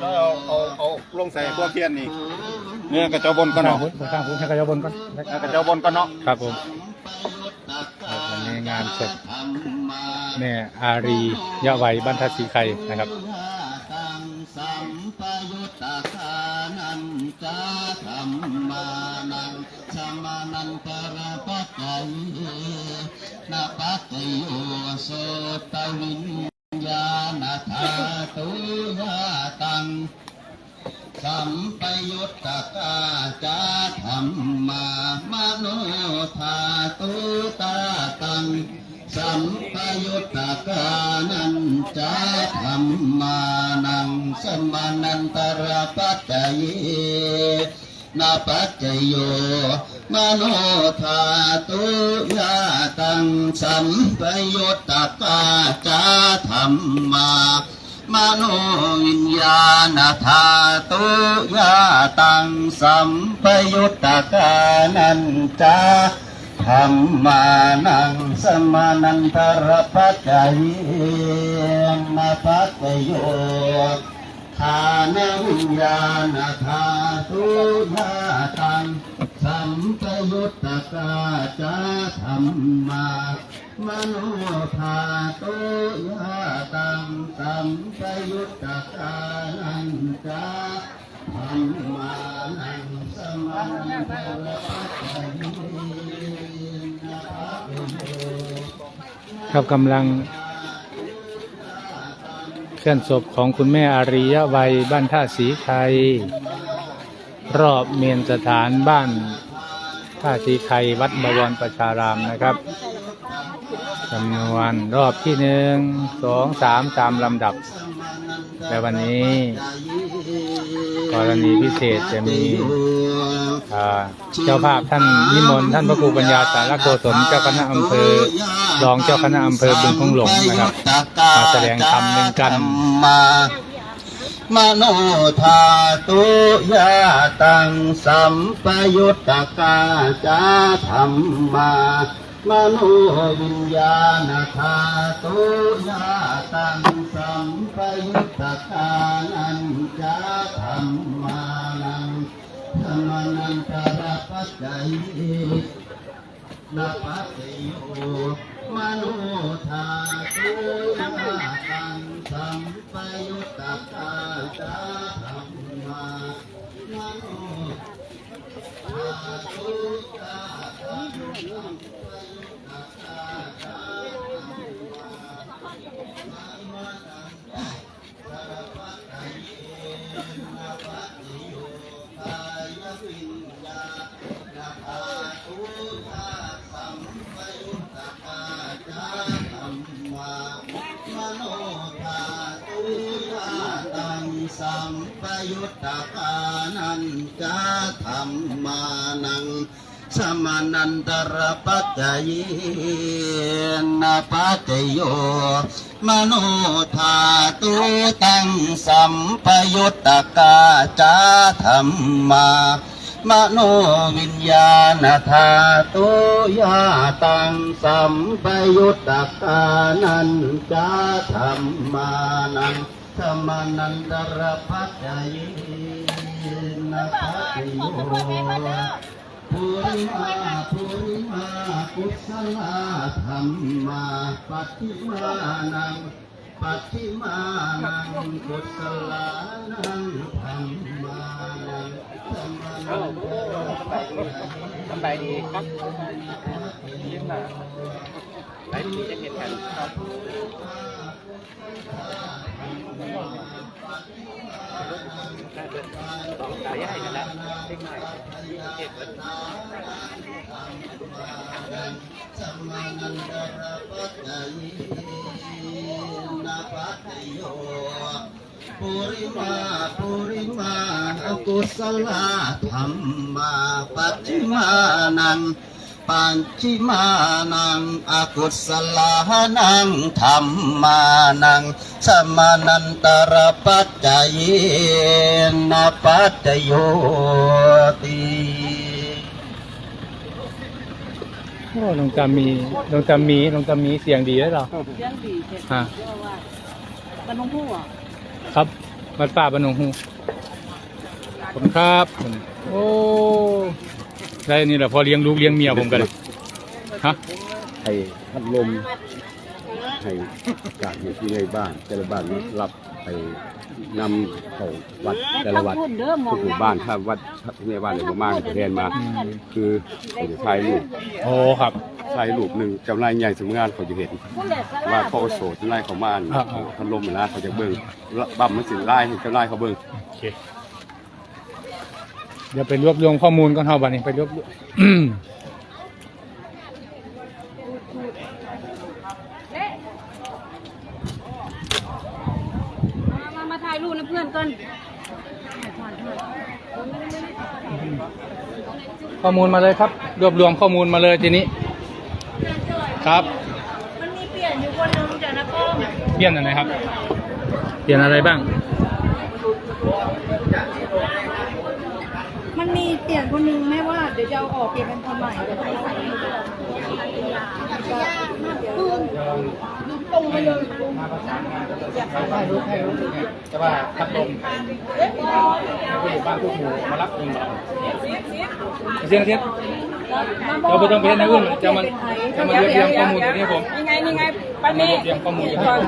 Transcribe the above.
แล้วเอาเอาเอาลงใส่พวกเทียนนี่เนี่ยกระเจ้าบนก็ข้างเนาะพุทธข้างพุทธให้กระยาบนก่อนกระเจ้าบนก็เนาะครับผมครับวันนี้งานศพแม่อารียะไวยบ้านทัศสีไข่นะครับสัมปยุตตาคานันจาธรรมานังสมานันตระปัจจัยนาปัจจโยโสตวิญญาณธาตุยาตัง สัมปยุตตกาจาธรรมามโนธาตุตาตัง สัมปยุตตกานันจาธรรมานังสมานันตระปัจจยนาปัจจโยมโนธาตุยาตังสัมปยุตตกาจาธรรมามโนวิญญา ณธาตุยาตังสัมปยุตตกานันจาธรรมานังสมานันตระปัจจเยนะปัจจโยทานวิญญาณธาตุยาตังสัมปยุตตกาจาธรรมา มโนธาตุยาตังสัมปยุตตะกานันจาธรรมานังสมันตระปัจจยนะครับกำลังเคลื่อนศพของคุณแม่อารียะไวยบ้านท่าสีไข่รอบเมนสถานบ้านท่าสีไข่วัดบวรประชารามนะครับ จำนวนรอบที่หนึ่งสองสามตามลำดับ และวันนี้กรณีพิเศษจะมีเจ้าภาพท่านนิมนต์ท่านพระครูปัญญาสารโกศลเจ้าคณะอำเภอรองเจ้าคณะอำเภอบึงคงหลงนะครับมาแสดงธรรมหนึ่งกันมามโนธาตุยาตังสัมปยุตตกาจาธรรมา มโนวิญญาณธาตุยาตังสัมปยุตตกานันจาธรรมานังธรรมนันตระปัจจัยนาปัสสิโยมโนธาตุยาตังสัมปยุตตะกาจาธรรมามโนธาตุยาตัง สัมปยุตตะกานันจาธรรมานังสมานันตระปัจจยนะปัจโยมโนธาตุตังสัมปยุตตะกาจาธรรมามโนวิญญาณธาตุยาตังสัมปยุตตะกานันจาธรรมานัง ธรรมนันตระปัจจเยนะปัจจโยปุริมาปุริมากุศลธรรมาปฏิมานังปฏิมานังกุศลานังธรรม สบายดีครับยิ้มหนะไลฟ์นี้จะเห็นกันครับสองสายใหญ่กันแล้วเล็กหน่อยเจ็บแล้วสัมมานันตระปัจจยนะปัจจโย ปุริมาปุริมาอกุศลธรรมาปัจฉิมานังปัญจิมานังอกุศลานังธรรมานังสมานันตระปัจจเยนะปัจจโยติโอ้หลวงตามีหลวงตามีหลวงตามีเสียงดีแล้วเหรอเรื่องดีเสร็จฮะเรียกว่ากันน้องผู้อะ ครับวัดป่าบ้านหนองฮูผมครับโอ้ได้นี่แหละพอเลี้ยงลูกเลี้ยงเมียผมกันฮะให้พัดลมให้อากาศอยู่ที่ในบ้านแต่ละบ้านนี้รับ ไปนำเข้าวัดแต่ละวัดทุกหมู่บ้านถ้าวัดในบ้านไหนบ่มากจะเรียนมา คือเขาจะถ่ายรูปโอ้ครับถ่ายรูปหนึ่งจำนายใหญ่สำนักงานเขาจะเห็น ว่าเขาโสดจำนายเขามาอ่านอ่าอ่าพัดลมนะเขาจะเบิ่งบัมมันสิไล่ให้จำนายเขาเบิ่งโอเคเดี๋ยวไปรวบรวมข้อมูลก่อนเท่าบัดนี้ไปรวบรวมมามามา ถ่ายรูปนะเพื่อนก่อนข้อมูลมาเลยครับ รวบรวมข้อมูลมาเลยทีนี้ ครับ มันมีเปลี่ยนอยู่คนนึงจากนักก้มเปลี่ยนอะไรครับ เปลี่ยนอะไรบ้าง ปลี่ยนคนนึงแม่ว่าเดี๋ยวจะเอาออกเปลี่ยนเป็นคนใหม่ตรงไปเลยจะว่าพัดลมผู้อยู่บ้านผู้หมู่มารับเงินเราเสียงเสียงเราไม่ต้องไปเห็นในอื่นจะมันจะมันเรียบเรียงข้อมูลตรงนี้ผมยังไงยังไงปานีเรียบเรียงข้อมูลก่อน